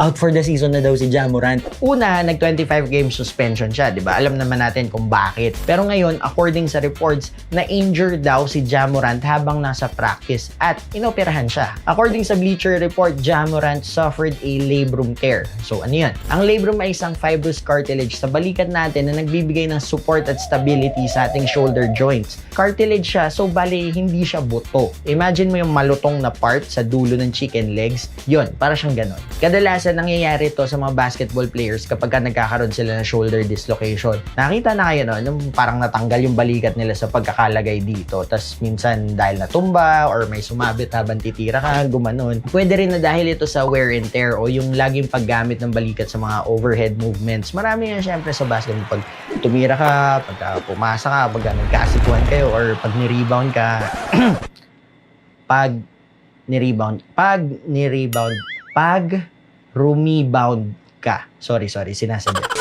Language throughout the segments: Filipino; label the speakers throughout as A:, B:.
A: out for the season na daw si Jamorant. Una, nag-25 game suspension siya, di ba? Alam naman natin kung bakit. Pero ngayon, according sa reports, na-injure daw si Jamorant habang nasa practice at inoperahan siya. According sa Bleacher Report, Jamorant suffered a labrum tear. So ano yan? Ang labrum ay isang fibrous cartilage sa balikat natin na nagbibigay ng support at stability sa ating shoulder joints. Cartilage siya, so bali hindi siya buto. Imagine mo yung malutong na part sa dulo ng chicken legs. Yon, para siyang ganon. Kadalasan nangyayari to sa mga basketball players kapag ka nagkakaroon sila ng shoulder dislocation. Nakita na kayo no, nung parang natanggal yung balikat nila sa pagkakalagay dito. Tapos minsan dahil natumba or may sumabit habang titira ka, gumanon. Pwede rin na dahil ito sa wear and tear o yung laging paggamit ng balikat sa mga overhead movements. Marami yan syempre sa basketball. Pag tumira ka, pag ah, pumasa ka, pag ah, nagkasikuan kayo or pag ni-rebound ka, pag ni-rebound, pag ni-rebound, pag rumebound ka. Sorry, sorry, sinasadya.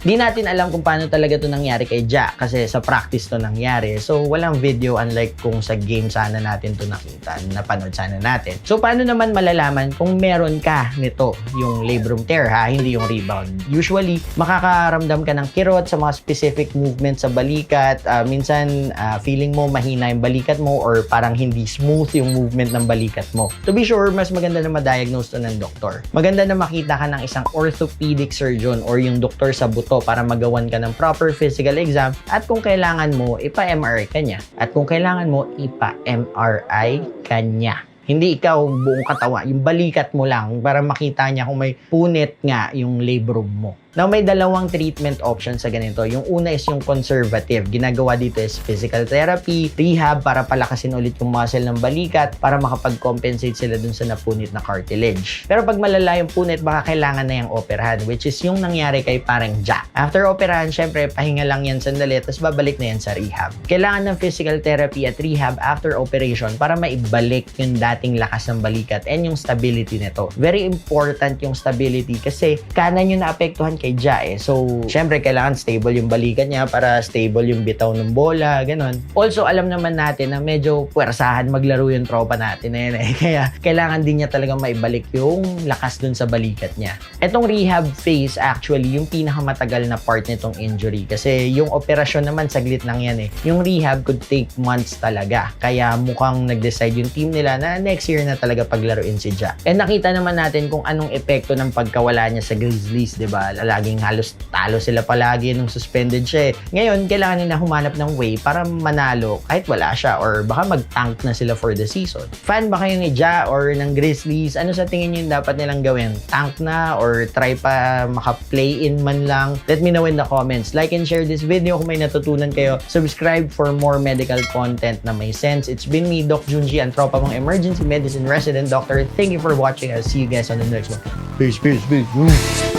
A: Di natin alam kung paano talaga to nangyari kay Ja kasi sa practice to nangyari. So, walang video unlike kung sa game sana natin to nakita, napanood sana natin. So, paano naman malalaman kung meron ka nito, yung labrum tear ha, hindi yung rebound. Usually, makakaramdam ka ng kirot sa mga specific movement sa balikat. Ah, minsan, ah, feeling mo mahina yung balikat mo or parang hindi smooth yung movement ng balikat mo. To be sure, mas maganda na ma-diagnose to ng doktor. Maganda na makita ka ng isang orthopedic surgeon or yung doktor sa buto para magawan ka ng proper physical exam at kung kailangan mo, ipa-MRI ka niya. At kung kailangan mo, ipa-MRI ka niya. Hindi ikaw buong katawan, yung balikat mo lang para makita niya kung may punit nga yung labrum mo. Now, may dalawang treatment options sa ganito. Yung una is yung conservative. Ginagawa dito is physical therapy, rehab para palakasin ulit yung muscle ng balikat para makapag-compensate sila dun sa napunit na cartilage. Pero pag malala yung punit, baka kailangan na yung operahan, which is yung nangyari kay parang Jack. After operahan, syempre, pahinga lang yan sandali, tapos babalik na yan sa rehab. Kailangan ng physical therapy at rehab after operation para maibalik yung dating lakas ng balikat and yung stability nito. Very important yung stability kasi kanan yung naapektuhan kay Ja eh. So, syempre, kailangan stable yung balikat niya para stable yung bitaw ng bola, ganon. Also, alam naman natin na medyo puwersahan maglaro yung tropa natin na yun eh. Kaya, kailangan din niya talaga maibalik yung lakas dun sa balikat niya. Etong rehab phase, actually, yung pinakamatagal na part nitong injury. Kasi yung operasyon naman, saglit lang yan eh. Yung rehab could take months talaga. Kaya mukhang nag-decide yung team nila na next year na talaga paglaruin si Ja. And nakita naman natin kung anong epekto ng pagkawala niya sa Grizzlies, di ba? Laging halos talo sila palagi nung suspended siya eh. Ngayon, kailangan nila humanap ng way para manalo kahit wala siya or baka mag-tank na sila for the season. Fan ba kayo ni Ja or ng Grizzlies? Ano sa tingin niyo dapat nilang gawin? Tank na or try pa maka-play in man lang? Let me know in the comments. Like and share this video kung may natutunan kayo. Subscribe for more medical content na may sense. It's been me, Doc Junji, ang tropa mong emergency medicine resident doctor. Thank you for watching. I'll see you guys on the next one. Peace, peace, peace.